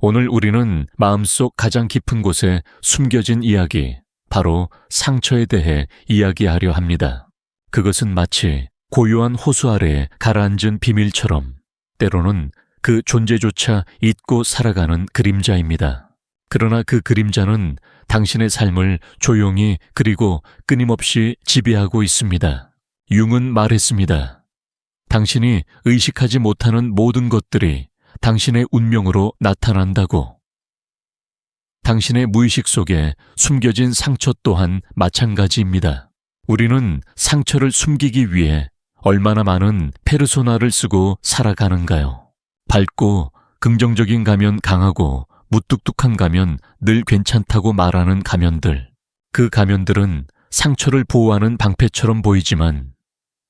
오늘 우리는 마음속 가장 깊은 곳에 숨겨진 이야기, 바로 상처에 대해 이야기하려 합니다. 그것은 마치 고요한 호수 아래에 가라앉은 비밀처럼 때로는 그 존재조차 잊고 살아가는 그림자입니다. 그러나 그 그림자는 당신의 삶을 조용히 그리고 끊임없이 지배하고 있습니다. 융은 말했습니다. 당신이 의식하지 못하는 모든 것들이 당신의 운명으로 나타난다고. 당신의 무의식 속에 숨겨진 상처 또한 마찬가지입니다. 우리는 상처를 숨기기 위해 얼마나 많은 페르소나를 쓰고 살아가는가요? 밝고 긍정적인 가면 강하고 무뚝뚝한 가면 늘 괜찮다고 말하는 가면들. 그 가면들은 상처를 보호하는 방패처럼 보이지만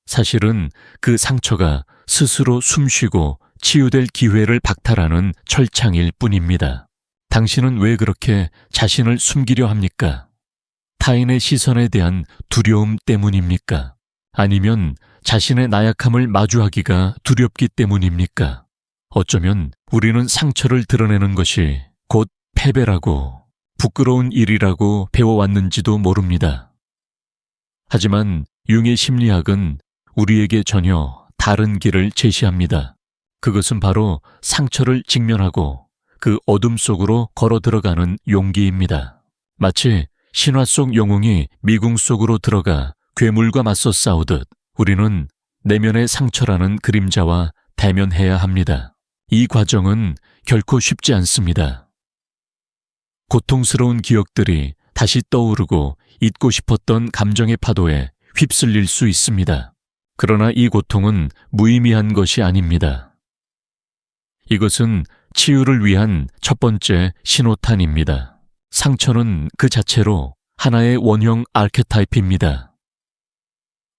사실은 그 상처가 스스로 숨쉬고 치유될 기회를 박탈하는 철창일 뿐입니다. 당신은 왜 그렇게 자신을 숨기려 합니까? 타인의 시선에 대한 두려움 때문입니까? 아니면 자신의 나약함을 마주하기가 두렵기 때문입니까? 어쩌면 우리는 상처를 드러내는 것이 곧 패배라고 부끄러운 일이라고 배워왔는지도 모릅니다. 하지만 융의 심리학은 우리에게 전혀 다른 길을 제시합니다. 그것은 바로 상처를 직면하고 그 어둠 속으로 걸어 들어가는 용기입니다. 마치 신화 속 영웅이 미궁 속으로 들어가 괴물과 맞서 싸우듯 우리는 내면의 상처라는 그림자와 대면해야 합니다. 이 과정은 결코 쉽지 않습니다. 고통스러운 기억들이 다시 떠오르고 잊고 싶었던 감정의 파도에 휩쓸릴 수 있습니다. 그러나 이 고통은 무의미한 것이 아닙니다. 이것은 치유를 위한 첫 번째 신호탄입니다. 상처는 그 자체로 하나의 원형 아르케타입입니다.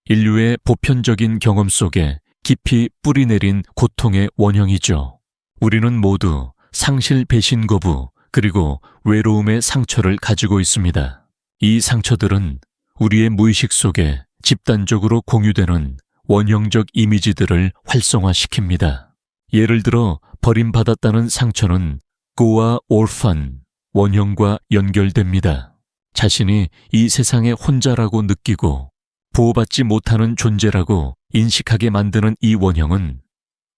인류의 보편적인 경험 속에 깊이 뿌리 내린 고통의 원형이죠. 우리는 모두 상실 배신 거부 그리고 외로움의 상처를 가지고 있습니다. 이 상처들은 우리의 무의식 속에 집단적으로 공유되는 원형적 이미지들을 활성화시킵니다. 예를 들어 버림받았다는 상처는 고와 올판, 원형과 연결됩니다. 자신이 이 세상에 혼자라고 느끼고 보호받지 못하는 존재라고 인식하게 만드는 이 원형은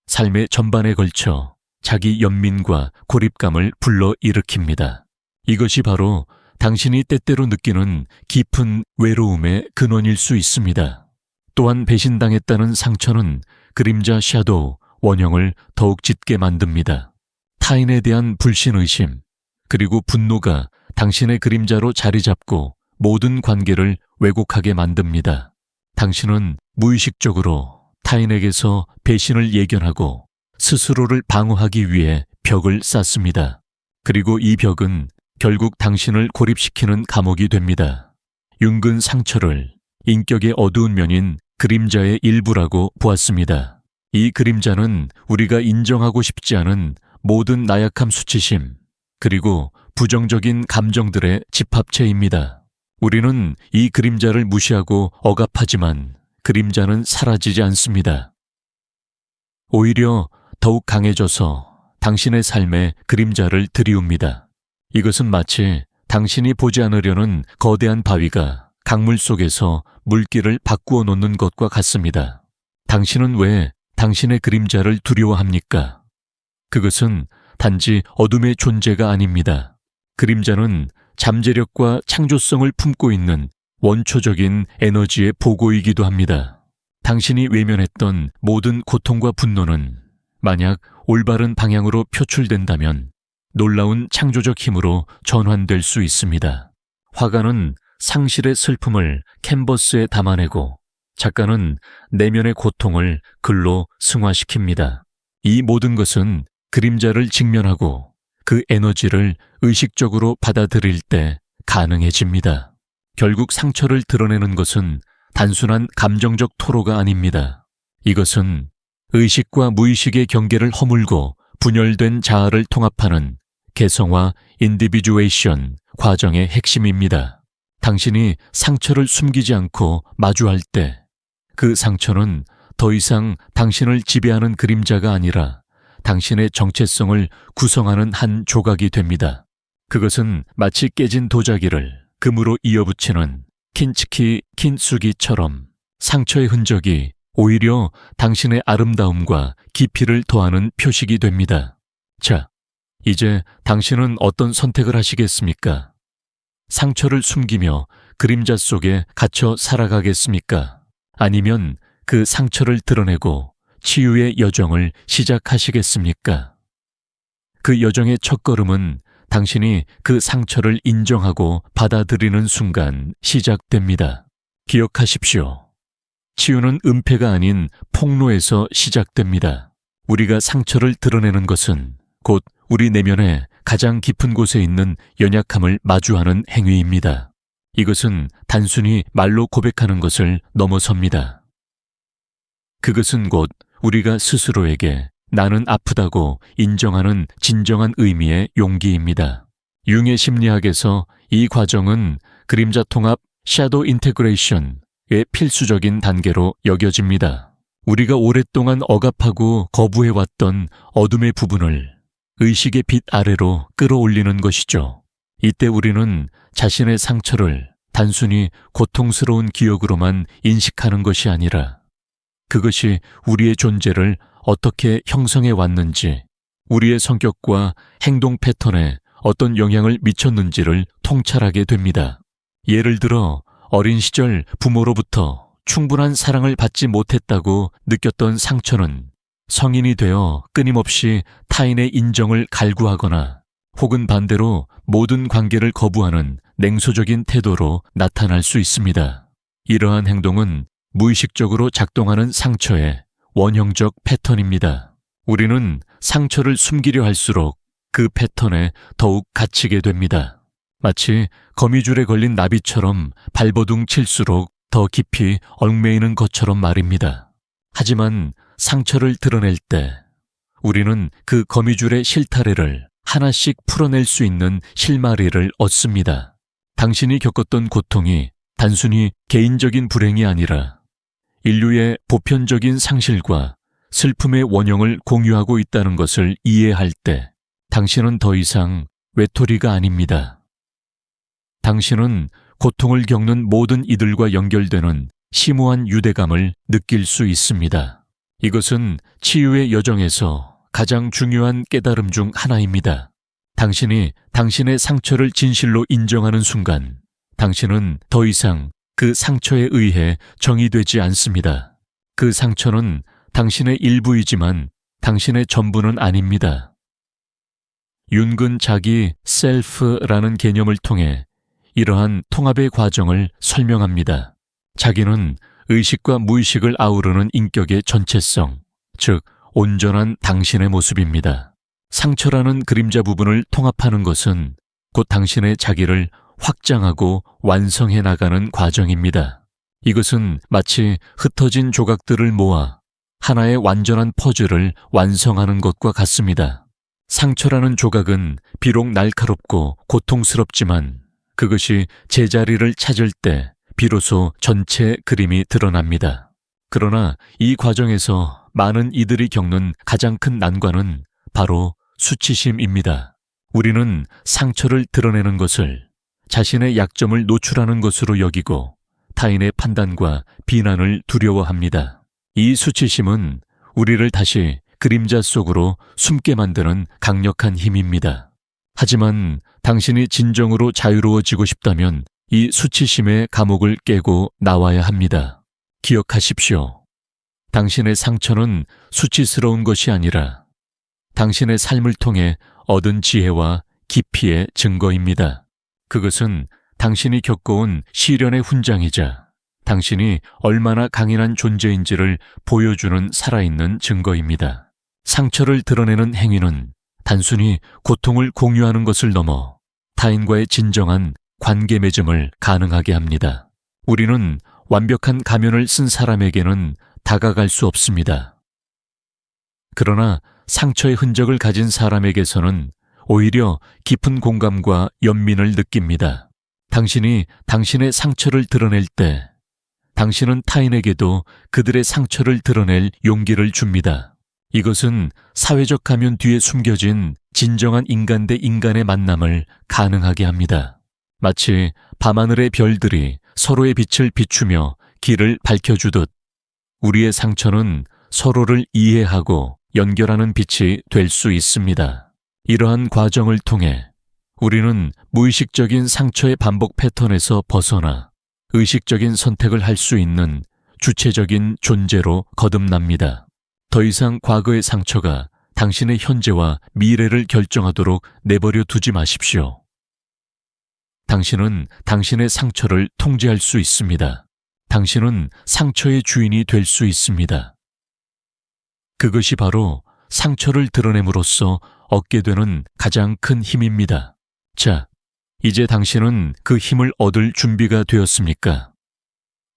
삶의 전반에 걸쳐 자기 연민과 고립감을 불러 일으킵니다. 이것이 바로 당신이 때때로 느끼는 깊은 외로움의 근원일 수 있습니다. 또한 배신당했다는 상처는 그림자 샤도우, 원형을 더욱 짙게 만듭니다. 타인에 대한 불신의심, 그리고 분노가 당신의 그림자로 자리 잡고 모든 관계를 왜곡하게 만듭니다. 당신은 무의식적으로 타인에게서 배신을 예견하고 스스로를 방어하기 위해 벽을 쌓습니다. 그리고 이 벽은 결국 당신을 고립시키는 감옥이 됩니다. 윤근 상처를 인격의 어두운 면인 그림자의 일부라고 보았습니다. 이 그림자는 우리가 인정하고 싶지 않은 모든 나약함 수치심, 그리고 부정적인 감정들의 집합체입니다. 우리는 이 그림자를 무시하고 억압하지만 그림자는 사라지지 않습니다. 오히려 더욱 강해져서 당신의 삶에 그림자를 들이웁니다. 이것은 마치 당신이 보지 않으려는 거대한 바위가 강물 속에서 물길을 바꾸어 놓는 것과 같습니다. 당신은 왜 당신의 그림자를 두려워합니까? 그것은 단지 어둠의 존재가 아닙니다. 그림자는 잠재력과 창조성을 품고 있는 원초적인 에너지의 보고이기도 합니다. 당신이 외면했던 모든 고통과 분노는 만약 올바른 방향으로 표출된다면 놀라운 창조적 힘으로 전환될 수 있습니다. 화가는 상실의 슬픔을 캔버스에 담아내고 작가는 내면의 고통을 글로 승화시킵니다. 이 모든 것은 그림자를 직면하고 그 에너지를 의식적으로 받아들일 때 가능해집니다. 결국 상처를 드러내는 것은 단순한 감정적 토로가 아닙니다. 이것은 의식과 무의식의 경계를 허물고 분열된 자아를 통합하는 개성화 인디비주에이션 과정의 핵심입니다. 당신이 상처를 숨기지 않고 마주할 때 그 상처는 더 이상 당신을 지배하는 그림자가 아니라 당신의 정체성을 구성하는 한 조각이 됩니다. 그것은 마치 깨진 도자기를 금으로 이어붙이는 킨츠키 킨수기처럼 상처의 흔적이 오히려 당신의 아름다움과 깊이를 더하는 표식이 됩니다. 자, 이제 당신은 어떤 선택을 하시겠습니까? 상처를 숨기며 그림자 속에 갇혀 살아가겠습니까? 아니면 그 상처를 드러내고 치유의 여정을 시작하시겠습니까? 그 여정의 첫걸음은 당신이 그 상처를 인정하고 받아들이는 순간 시작됩니다. 기억하십시오. 치유는 은폐가 아닌 폭로에서 시작됩니다. 우리가 상처를 드러내는 것은 곧 우리 내면의 가장 깊은 곳에 있는 연약함을 마주하는 행위입니다. 이것은 단순히 말로 고백하는 것을 넘어섭니다. 그것은 곧 우리가 스스로에게 나는 아프다고 인정하는 진정한 의미의 용기입니다. 융의 심리학에서 이 과정은 그림자 통합 샤도 인테그레이션의 필수적인 단계로 여겨집니다. 우리가 오랫동안 억압하고 거부해왔던 어둠의 부분을 의식의 빛 아래로 끌어올리는 것이죠. 이때 우리는 자신의 상처를 단순히 고통스러운 기억으로만 인식하는 것이 아니라 그것이 우리의 존재를 어떻게 형성해 왔는지, 우리의 성격과 행동 패턴에 어떤 영향을 미쳤는지를 통찰하게 됩니다. 예를 들어 어린 시절 부모로부터 충분한 사랑을 받지 못했다고 느꼈던 상처는 성인이 되어 끊임없이 타인의 인정을 갈구하거나 혹은 반대로 모든 관계를 거부하는 냉소적인 태도로 나타날 수 있습니다. 이러한 행동은 무의식적으로 작동하는 상처의 원형적 패턴입니다. 우리는 상처를 숨기려 할수록 그 패턴에 더욱 갇히게 됩니다. 마치 거미줄에 걸린 나비처럼 발버둥 칠수록 더 깊이 얽매이는 것처럼 말입니다. 하지만 상처를 드러낼 때 우리는 그 거미줄의 실타래를 하나씩 풀어낼 수 있는 실마리를 얻습니다. 당신이 겪었던 고통이 단순히 개인적인 불행이 아니라 인류의 보편적인 상실과 슬픔의 원형을 공유하고 있다는 것을 이해할 때 당신은 더 이상 외톨이가 아닙니다. 당신은 고통을 겪는 모든 이들과 연결되는 심오한 유대감을 느낄 수 있습니다. 이것은 치유의 여정에서 가장 중요한 깨달음 중 하나입니다. 당신이 당신의 상처를 진실로 인정하는 순간 당신은 더 이상 그 상처에 의해 정의되지 않습니다. 그 상처는 당신의 일부이지만 당신의 전부는 아닙니다. 윤근 자기 셀프라는 개념을 통해 이러한 통합의 과정을 설명합니다. 자기는 의식과 무의식을 아우르는 인격의 전체성, 즉, 온전한 당신의 모습입니다. 상처라는 그림자 부분을 통합하는 것은 곧 당신의 자기를 확장하고 완성해 나가는 과정입니다. 이것은 마치 흩어진 조각들을 모아 하나의 완전한 퍼즐을 완성하는 것과 같습니다. 상처라는 조각은 비록 날카롭고 고통스럽지만 그것이 제자리를 찾을 때 비로소 전체 그림이 드러납니다. 그러나 이 과정에서 많은 이들이 겪는 가장 큰 난관은 바로 수치심입니다. 우리는 상처를 드러내는 것을 자신의 약점을 노출하는 것으로 여기고 타인의 판단과 비난을 두려워합니다. 이 수치심은 우리를 다시 그림자 속으로 숨게 만드는 강력한 힘입니다. 하지만 당신이 진정으로 자유로워지고 싶다면 이 수치심의 감옥을 깨고 나와야 합니다. 기억하십시오. 당신의 상처는 수치스러운 것이 아니라 당신의 삶을 통해 얻은 지혜와 깊이의 증거입니다. 그것은 당신이 겪어온 시련의 훈장이자 당신이 얼마나 강인한 존재인지를 보여주는 살아있는 증거입니다. 상처를 드러내는 행위는 단순히 고통을 공유하는 것을 넘어 타인과의 진정한 관계 맺음을 가능하게 합니다. 우리는 완벽한 가면을 쓴 사람에게는 다가갈 수 없습니다. 그러나 상처의 흔적을 가진 사람에게서는 오히려 깊은 공감과 연민을 느낍니다. 당신이 당신의 상처를 드러낼 때 당신은 타인에게도 그들의 상처를 드러낼 용기를 줍니다. 이것은 사회적 가면 뒤에 숨겨진 진정한 인간 대 인간의 만남을 가능하게 합니다. 마치 밤하늘의 별들이 서로의 빛을 비추며 길을 밝혀주듯 우리의 상처는 서로를 이해하고 연결하는 빛이 될 수 있습니다. 이러한 과정을 통해 우리는 무의식적인 상처의 반복 패턴에서 벗어나 의식적인 선택을 할 수 있는 주체적인 존재로 거듭납니다. 더 이상 과거의 상처가 당신의 현재와 미래를 결정하도록 내버려 두지 마십시오. 당신은 당신의 상처를 통제할 수 있습니다. 당신은 상처의 주인이 될 수 있습니다. 그것이 바로 상처를 드러냄으로써 얻게 되는 가장 큰 힘입니다. 자, 이제 당신은 그 힘을 얻을 준비가 되었습니까?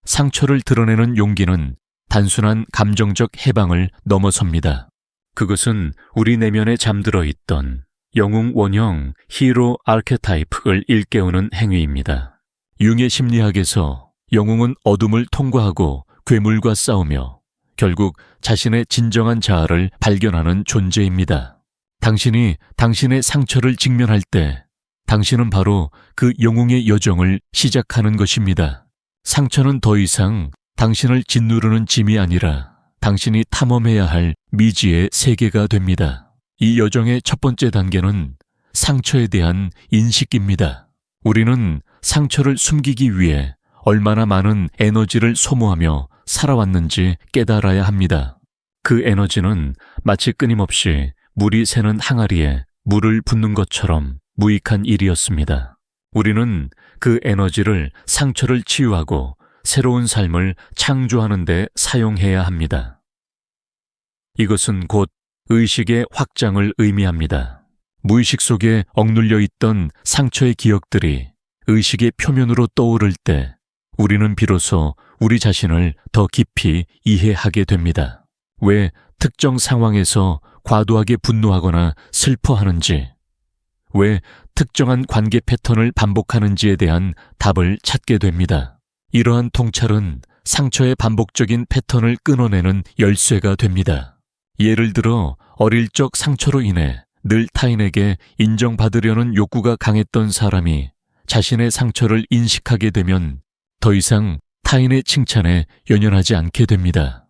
상처를 드러내는 용기는 단순한 감정적 해방을 넘어섭니다. 그것은 우리 내면에 잠들어 있던 영웅 원형 히로 아르케타이프를 일깨우는 행위입니다. 융의 심리학에서 영웅은 어둠을 통과하고 괴물과 싸우며 결국 자신의 진정한 자아를 발견하는 존재입니다. 당신이 당신의 상처를 직면할 때 당신은 바로 그 영웅의 여정을 시작하는 것입니다. 상처는 더 이상 당신을 짓누르는 짐이 아니라 당신이 탐험해야 할 미지의 세계가 됩니다. 이 여정의 첫 번째 단계는 상처에 대한 인식입니다. 우리는 상처를 숨기기 위해 얼마나 많은 에너지를 소모하며 살아왔는지 깨달아야 합니다. 그 에너지는 마치 끊임없이 물이 새는 항아리에 물을 붓는 것처럼 무익한 일이었습니다. 우리는 그 에너지를 상처를 치유하고 새로운 삶을 창조하는 데 사용해야 합니다. 이것은 곧 의식의 확장을 의미합니다. 무의식 속에 억눌려 있던 상처의 기억들이 의식의 표면으로 떠오를 때 우리는 비로소 우리 자신을 더 깊이 이해하게 됩니다. 왜 특정 상황에서 과도하게 분노하거나 슬퍼하는지, 왜 특정한 관계 패턴을 반복하는지에 대한 답을 찾게 됩니다. 이러한 통찰은 상처의 반복적인 패턴을 끊어내는 열쇠가 됩니다. 예를 들어 어릴 적 상처로 인해 늘 타인에게 인정받으려는 욕구가 강했던 사람이 자신의 상처를 인식하게 되면 더 이상 타인의 칭찬에 연연하지 않게 됩니다.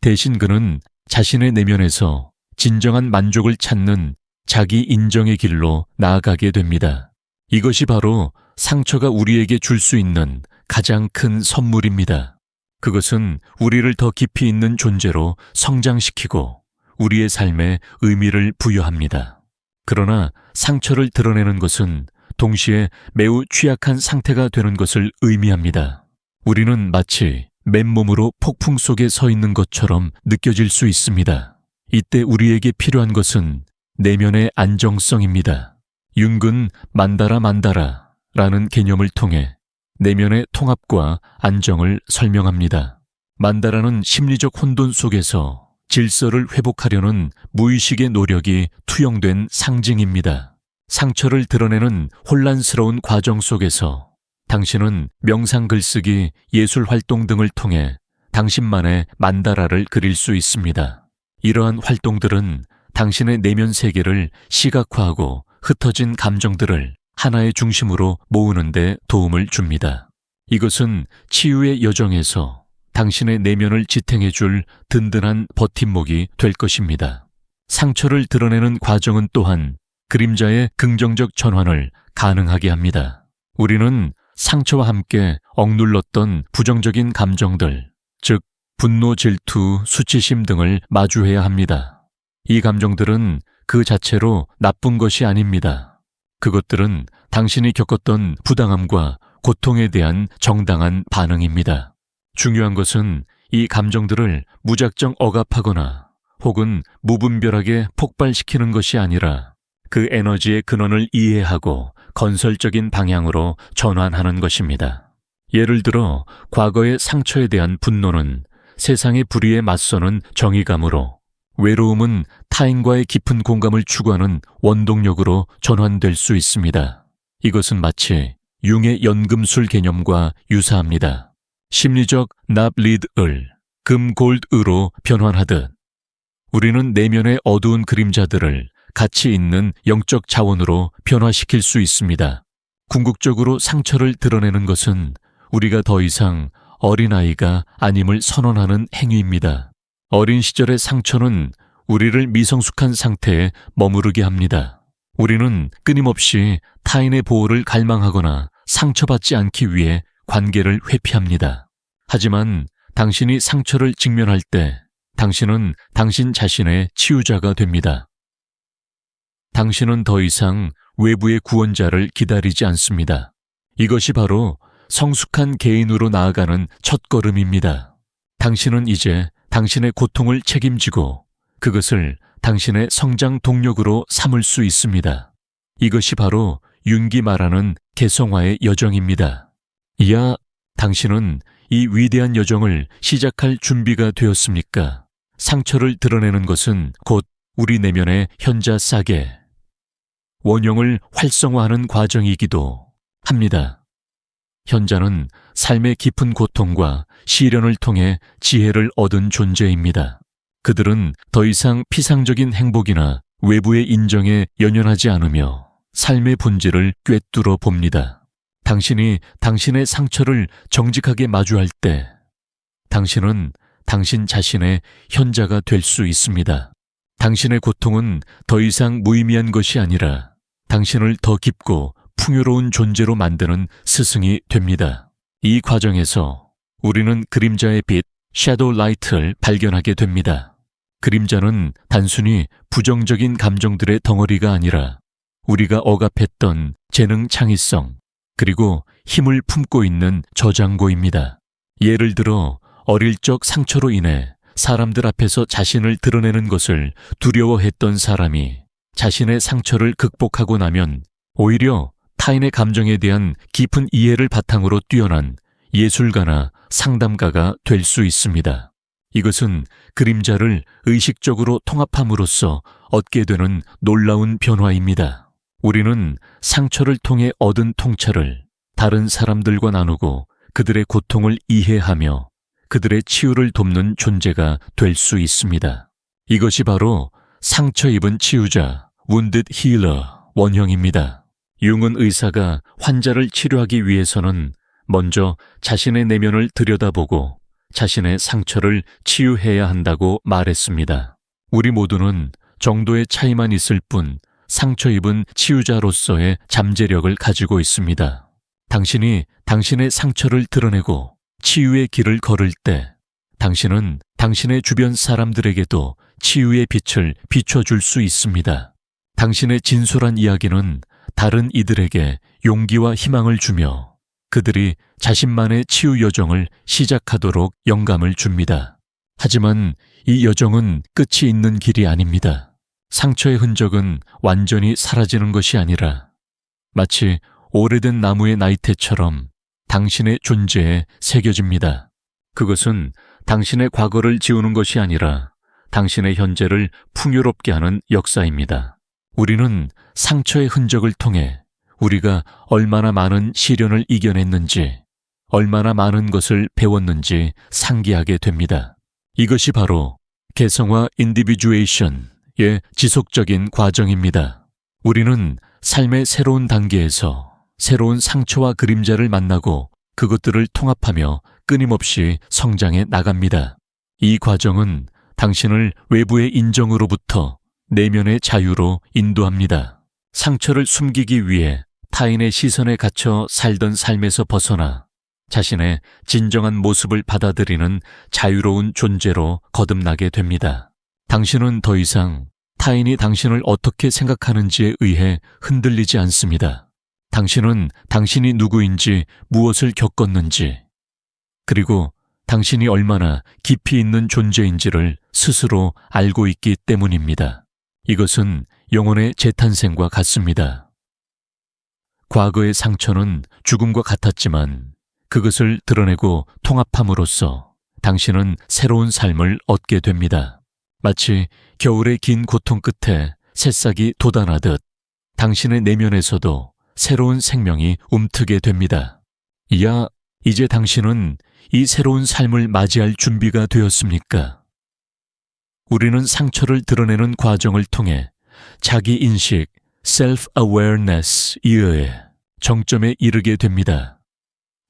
대신 그는 자신의 내면에서 진정한 만족을 찾는 자기 인정의 길로 나아가게 됩니다. 이것이 바로 상처가 우리에게 줄 수 있는 가장 큰 선물입니다. 그것은 우리를 더 깊이 있는 존재로 성장시키고 우리의 삶에 의미를 부여합니다. 그러나 상처를 드러내는 것은 동시에 매우 취약한 상태가 되는 것을 의미합니다. 우리는 마치 맨몸으로 폭풍 속에 서 있는 것처럼 느껴질 수 있습니다. 이때 우리에게 필요한 것은 내면의 안정성입니다. 윤근 만다라 만다라 라는 개념을 통해 내면의 통합과 안정을 설명합니다. 만다라는 심리적 혼돈 속에서 질서를 회복하려는 무의식의 노력이 투영된 상징입니다. 상처를 드러내는 혼란스러운 과정 속에서 당신은 명상 글쓰기, 예술 활동 등을 통해 당신만의 만다라를 그릴 수 있습니다. 이러한 활동들은 당신의 내면 세계를 시각화하고 흩어진 감정들을 하나의 중심으로 모으는데 도움을 줍니다. 이것은 치유의 여정에서 당신의 내면을 지탱해 줄 든든한 버팀목이 될 것입니다. 상처를 드러내는 과정은 또한 그림자의 긍정적 전환을 가능하게 합니다. 우리는 상처와 함께 억눌렀던 부정적인 감정들, 즉, 분노, 질투, 수치심 등을 마주해야 합니다. 이 감정들은 그 자체로 나쁜 것이 아닙니다. 그것들은 당신이 겪었던 부당함과 고통에 대한 정당한 반응입니다. 중요한 것은 이 감정들을 무작정 억압하거나 혹은 무분별하게 폭발시키는 것이 아니라 그 에너지의 근원을 이해하고 건설적인 방향으로 전환하는 것입니다. 예를 들어 과거의 상처에 대한 분노는 세상의 불의에 맞서는 정의감으로 외로움은 타인과의 깊은 공감을 추구하는 원동력으로 전환될 수 있습니다. 이것은 마치 융의 연금술 개념과 유사합니다. 심리적 납리드을 금 골드으로 변환하듯 우리는 내면의 어두운 그림자들을 가치 있는 영적 자원으로 변화시킬 수 있습니다. 궁극적으로 상처를 드러내는 것은 우리가 더 이상 어린아이가 아님을 선언하는 행위입니다. 어린 시절의 상처는 우리를 미성숙한 상태에 머무르게 합니다. 우리는 끊임없이 타인의 보호를 갈망하거나 상처받지 않기 위해 관계를 회피합니다. 하지만 당신이 상처를 직면할 때 당신은 당신 자신의 치유자가 됩니다. 당신은 더 이상 외부의 구원자를 기다리지 않습니다. 이것이 바로 성숙한 개인으로 나아가는 첫 걸음입니다. 당신은 이제 당신의 고통을 책임지고 그것을 당신의 성장 동력으로 삼을 수 있습니다. 이것이 바로 윤기 말하는 개성화의 여정입니다. 이야, 당신은 이 위대한 여정을 시작할 준비가 되었습니까? 상처를 드러내는 것은 곧 우리 내면의 현자 싸게 원형을 활성화하는 과정이기도 합니다. 현자는 삶의 깊은 고통과 시련을 통해 지혜를 얻은 존재입니다. 그들은 더 이상 피상적인 행복이나 외부의 인정에 연연하지 않으며 삶의 본질을 꿰뚫어 봅니다. 당신이 당신의 상처를 정직하게 마주할 때 당신은 당신 자신의 현자가 될 수 있습니다. 당신의 고통은 더 이상 무의미한 것이 아니라 당신을 더 깊고 풍요로운 존재로 만드는 스승이 됩니다. 이 과정에서 우리는 그림자의 빛, 섀도우 라이트를 발견하게 됩니다. 그림자는 단순히 부정적인 감정들의 덩어리가 아니라 우리가 억압했던 재능 창의성, 그리고 힘을 품고 있는 저장고입니다. 예를 들어 어릴 적 상처로 인해 사람들 앞에서 자신을 드러내는 것을 두려워했던 사람이 자신의 상처를 극복하고 나면 오히려 타인의 감정에 대한 깊은 이해를 바탕으로 뛰어난 예술가나 상담가가 될 수 있습니다. 이것은 그림자를 의식적으로 통합함으로써 얻게 되는 놀라운 변화입니다. 우리는 상처를 통해 얻은 통찰을 다른 사람들과 나누고 그들의 고통을 이해하며 그들의 치유를 돕는 존재가 될 수 있습니다. 이것이 바로 상처 입은 치유자, wounded healer 원형입니다. 융은 의사가 환자를 치료하기 위해서는 먼저 자신의 내면을 들여다보고 자신의 상처를 치유해야 한다고 말했습니다. 우리 모두는 정도의 차이만 있을 뿐 상처 입은 치유자로서의 잠재력을 가지고 있습니다. 당신이 당신의 상처를 드러내고 치유의 길을 걸을 때 당신은 당신의 주변 사람들에게도 치유의 빛을 비춰줄 수 있습니다. 당신의 진솔한 이야기는 다른 이들에게 용기와 희망을 주며 그들이 자신만의 치유 여정을 시작하도록 영감을 줍니다. 하지만 이 여정은 끝이 있는 길이 아닙니다. 상처의 흔적은 완전히 사라지는 것이 아니라 마치 오래된 나무의 나이테처럼 당신의 존재에 새겨집니다. 그것은 당신의 과거를 지우는 것이 아니라 당신의 현재를 풍요롭게 하는 역사입니다. 우리는 상처의 흔적을 통해 우리가 얼마나 많은 시련을 이겨냈는지, 얼마나 많은 것을 배웠는지 상기하게 됩니다. 이것이 바로 개성화 인디비주에이션, 의 지속적인 과정입니다. 우리는 삶의 새로운 단계에서 새로운 상처와 그림자를 만나고 그것들을 통합하며 끊임없이 성장해 나갑니다. 이 과정은 당신을 외부의 인정으로부터 내면의 자유로 인도합니다. 상처를 숨기기 위해 타인의 시선에 갇혀 살던 삶에서 벗어나 자신의 진정한 모습을 받아들이는 자유로운 존재로 거듭나게 됩니다. 당신은 더 이상 타인이 당신을 어떻게 생각하는지에 의해 흔들리지 않습니다. 당신은 당신이 누구인지 무엇을 겪었는지, 그리고 당신이 얼마나 깊이 있는 존재인지를 스스로 알고 있기 때문입니다. 이것은 영혼의 재탄생과 같습니다. 과거의 상처는 죽음과 같았지만 그것을 드러내고 통합함으로써 당신은 새로운 삶을 얻게 됩니다. 마치 겨울의 긴 고통 끝에 새싹이 돋아나듯 당신의 내면에서도 새로운 생명이 움트게 됩니다. 이야, 이제 당신은 이 새로운 삶을 맞이할 준비가 되었습니까? 우리는 상처를 드러내는 과정을 통해 자기 인식, self-awareness 이외에 정점에 이르게 됩니다.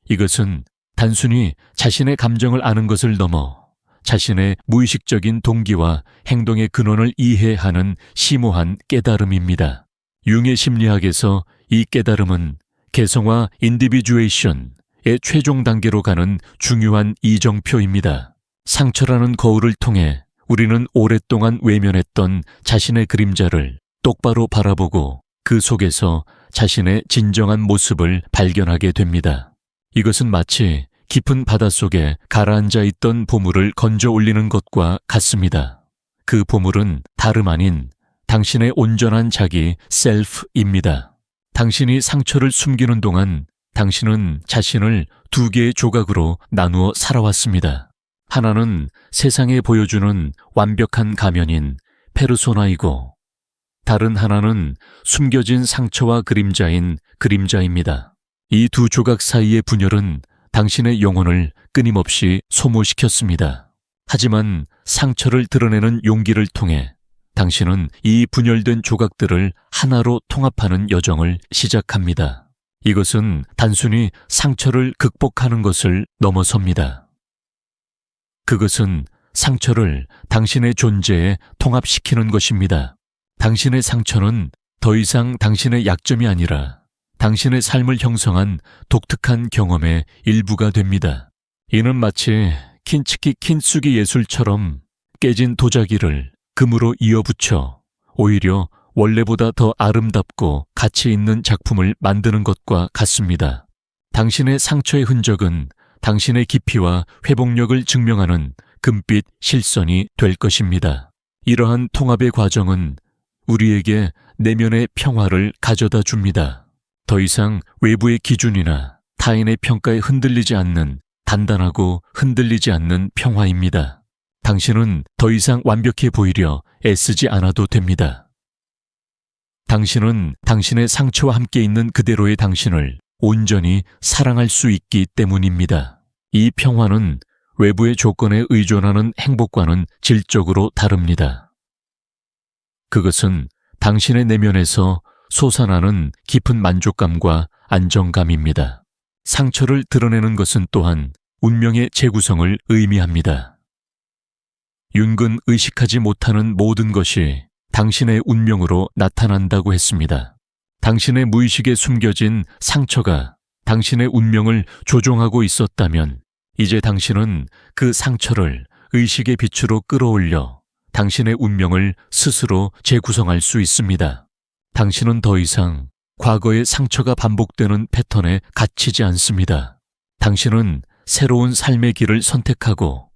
이것은 단순히 자신의 감정을 아는 것을 넘어 자신의 무의식적인 동기와 행동의 근원을 이해하는 심오한 깨달음입니다. 융의 심리학에서 이 깨달음은 개성화 인디비주에이션 의 최종 단계로 가는 중요한 이정표입니다. 상처라는 거울을 통해 우리는 오랫동안 외면했던 자신의 그림자를 똑바로 바라보고 그 속에서 자신의 진정한 모습을 발견하게 됩니다. 이것은 마치 깊은 바닷속에 가라앉아 있던 보물을 건져 올리는 것과 같습니다. 그 보물은 다름 아닌 당신의 온전한 자기 셀프입니다. 당신이 상처를 숨기는 동안 당신은 자신을 두 개의 조각으로 나누어 살아왔습니다. 하나는 세상에 보여주는 완벽한 가면인 페르소나이고 다른 하나는 숨겨진 상처와 그림자인 그림자입니다. 이 두 조각 사이의 분열은 당신의 영혼을 끊임없이 소모시켰습니다. 하지만 상처를 드러내는 용기를 통해 당신은 이 분열된 조각들을 하나로 통합하는 여정을 시작합니다. 이것은 단순히 상처를 극복하는 것을 넘어섭니다. 그것은 상처를 당신의 존재에 통합시키는 것입니다. 당신의 상처는 더 이상 당신의 약점이 아니라 당신의 삶을 형성한 독특한 경험의 일부가 됩니다. 이는 마치 킨츠키 킨수기 예술처럼 깨진 도자기를 금으로 이어붙여 오히려 원래보다 더 아름답고 가치 있는 작품을 만드는 것과 같습니다. 당신의 상처의 흔적은 당신의 깊이와 회복력을 증명하는 금빛 실선이 될 것입니다. 이러한 통합의 과정은 우리에게 내면의 평화를 가져다 줍니다. 더 이상 외부의 기준이나 타인의 평가에 흔들리지 않는 단단하고 흔들리지 않는 평화입니다. 당신은 더 이상 완벽해 보이려 애쓰지 않아도 됩니다. 당신은 당신의 상처와 함께 있는 그대로의 당신을 온전히 사랑할 수 있기 때문입니다. 이 평화는 외부의 조건에 의존하는 행복과는 질적으로 다릅니다. 그것은 당신의 내면에서 솟아나는 깊은 만족감과 안정감입니다. 상처를 드러내는 것은 또한 운명의 재구성을 의미합니다. 윤근 의식하지 못하는 모든 것이 당신의 운명으로 나타난다고 했습니다. 당신의 무의식에 숨겨진 상처가 당신의 운명을 조종하고 있었다면 이제 당신은 그 상처를 의식의 빛으로 끌어올려 당신의 운명을 스스로 재구성할 수 있습니다. 당신은 더 이상 과거의 상처가 반복되는 패턴에 갇히지 않습니다. 당신은 새로운 삶의 길을 선택하고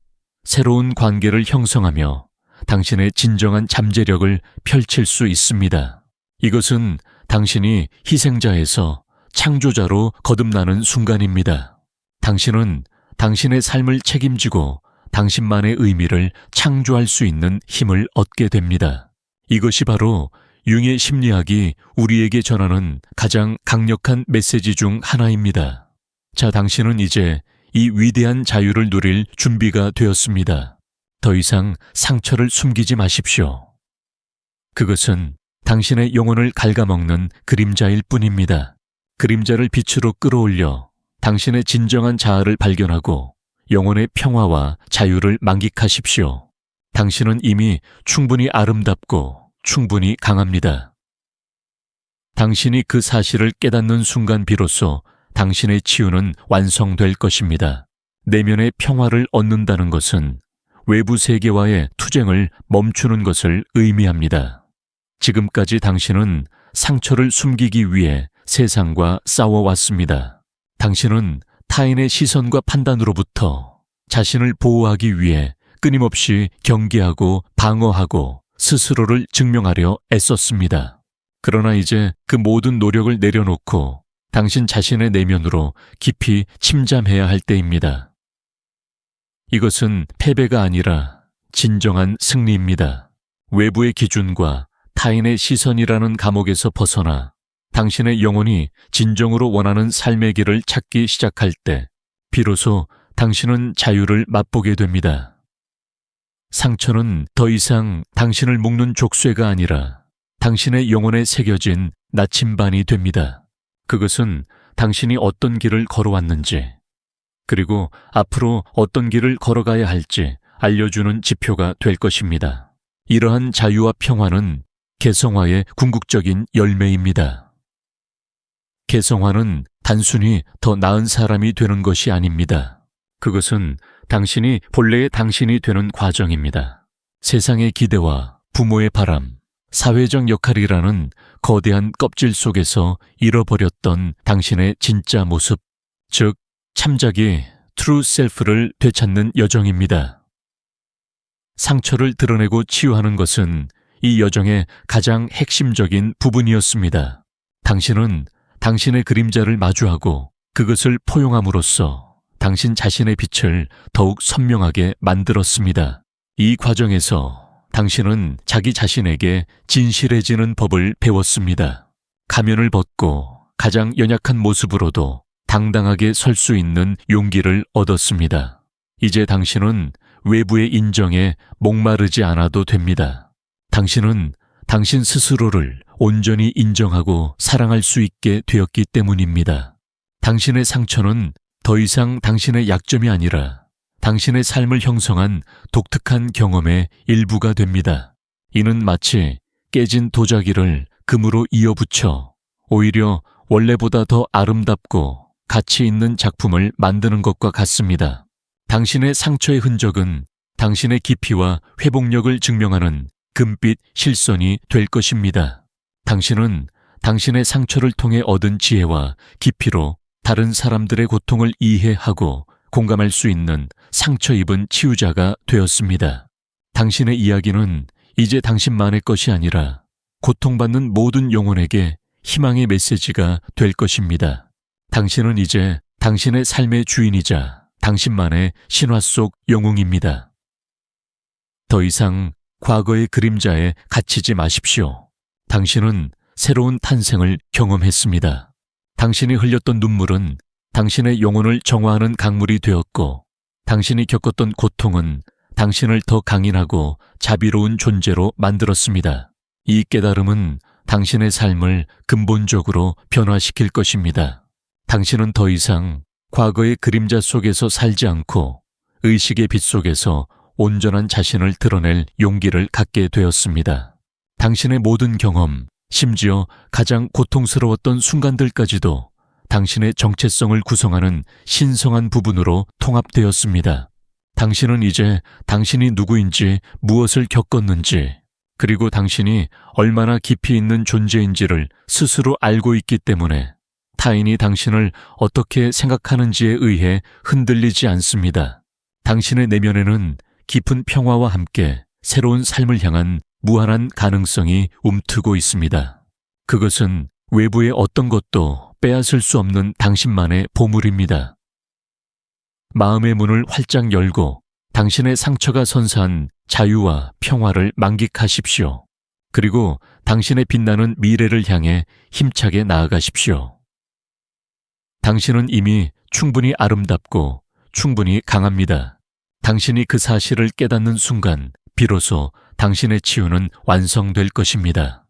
새로운 관계를 형성하며 당신의 진정한 잠재력을 펼칠 수 있습니다. 이것은 당신이 희생자에서 창조자로 거듭나는 순간입니다. 당신은 당신의 삶을 책임지고 당신만의 의미를 창조할 수 있는 힘을 얻게 됩니다. 이것이 바로 융의 심리학이 우리에게 전하는 가장 강력한 메시지 중 하나입니다. 자, 당신은 이제 이 위대한 자유를 누릴 준비가 되었습니다. 더 이상 상처를 숨기지 마십시오. 그것은 당신의 영혼을 갉아먹는 그림자일 뿐입니다. 그림자를 빛으로 끌어올려 당신의 진정한 자아를 발견하고 영혼의 평화와 자유를 만끽하십시오. 당신은 이미 충분히 아름답고 충분히 강합니다. 당신이 그 사실을 깨닫는 순간 비로소 당신의 치유는 완성될 것입니다. 내면의 평화를 얻는다는 것은 외부 세계와의 투쟁을 멈추는 것을 의미합니다. 지금까지 당신은 상처를 숨기기 위해 세상과 싸워왔습니다. 당신은 타인의 시선과 판단으로부터 자신을 보호하기 위해 끊임없이 경계하고 방어하고 스스로를 증명하려 애썼습니다. 그러나 이제 그 모든 노력을 내려놓고 당신 자신의 내면으로 깊이 침잠해야 할 때입니다. 이것은 패배가 아니라 진정한 승리입니다. 외부의 기준과 타인의 시선이라는 감옥에서 벗어나 당신의 영혼이 진정으로 원하는 삶의 길을 찾기 시작할 때 비로소 당신은 자유를 맛보게 됩니다. 상처는 더 이상 당신을 묶는 족쇄가 아니라 당신의 영혼에 새겨진 나침반이 됩니다. 그것은 당신이 어떤 길을 걸어왔는지, 그리고 앞으로 어떤 길을 걸어가야 할지 알려주는 지표가 될 것입니다. 이러한 자유와 평화는 개성화의 궁극적인 열매입니다. 개성화는 단순히 더 나은 사람이 되는 것이 아닙니다. 그것은 당신이 본래의 당신이 되는 과정입니다. 세상의 기대와 부모의 바람, 사회적 역할이라는 거대한 껍질 속에서 잃어버렸던 당신의 진짜 모습, 즉, 참작이 트루 셀프를 되찾는 여정입니다. 상처를 드러내고 치유하는 것은 이 여정의 가장 핵심적인 부분이었습니다. 당신은 당신의 그림자를 마주하고 그것을 포용함으로써 당신 자신의 빛을 더욱 선명하게 만들었습니다. 이 과정에서 당신은 자기 자신에게 진실해지는 법을 배웠습니다. 가면을 벗고 가장 연약한 모습으로도 당당하게 설 수 있는 용기를 얻었습니다. 이제 당신은 외부의 인정에 목마르지 않아도 됩니다. 당신은 당신 스스로를 온전히 인정하고 사랑할 수 있게 되었기 때문입니다. 당신의 상처는 더 이상 당신의 약점이 아니라 당신의 삶을 형성한 독특한 경험의 일부가 됩니다. 이는 마치 깨진 도자기를 금으로 이어붙여 오히려 원래보다 더 아름답고 가치 있는 작품을 만드는 것과 같습니다. 당신의 상처의 흔적은 당신의 깊이와 회복력을 증명하는 금빛 실선이 될 것입니다. 당신은 당신의 상처를 통해 얻은 지혜와 깊이로 다른 사람들의 고통을 이해하고 공감할 수 있는 상처 입은 치유자가 되었습니다. 당신의 이야기는 이제 당신만의 것이 아니라 고통받는 모든 영혼에게 희망의 메시지가 될 것입니다. 당신은 이제 당신의 삶의 주인이자 당신만의 신화 속 영웅입니다. 더 이상 과거의 그림자에 갇히지 마십시오. 당신은 새로운 탄생을 경험했습니다. 당신이 흘렸던 눈물은 당신의 영혼을 정화하는 강물이 되었고, 당신이 겪었던 고통은 당신을 더 강인하고 자비로운 존재로 만들었습니다. 이 깨달음은 당신의 삶을 근본적으로 변화시킬 것입니다. 당신은 더 이상 과거의 그림자 속에서 살지 않고 의식의 빛 속에서 온전한 자신을 드러낼 용기를 갖게 되었습니다. 당신의 모든 경험, 심지어 가장 고통스러웠던 순간들까지도 당신의 정체성을 구성하는 신성한 부분으로 통합되었습니다. 당신은 이제 당신이 누구인지 무엇을 겪었는지, 그리고 당신이 얼마나 깊이 있는 존재인지를 스스로 알고 있기 때문에 타인이 당신을 어떻게 생각하는지에 의해 흔들리지 않습니다. 당신의 내면에는 깊은 평화와 함께 새로운 삶을 향한 무한한 가능성이 움트고 있습니다. 그것은 외부의 어떤 것도 빼앗을 수 없는 당신만의 보물입니다. 마음의 문을 활짝 열고 당신의 상처가 선사한 자유와 평화를 만끽하십시오. 그리고 당신의 빛나는 미래를 향해 힘차게 나아가십시오. 당신은 이미 충분히 아름답고 충분히 강합니다. 당신이 그 사실을 깨닫는 순간 비로소 당신의 치유는 완성될 것입니다.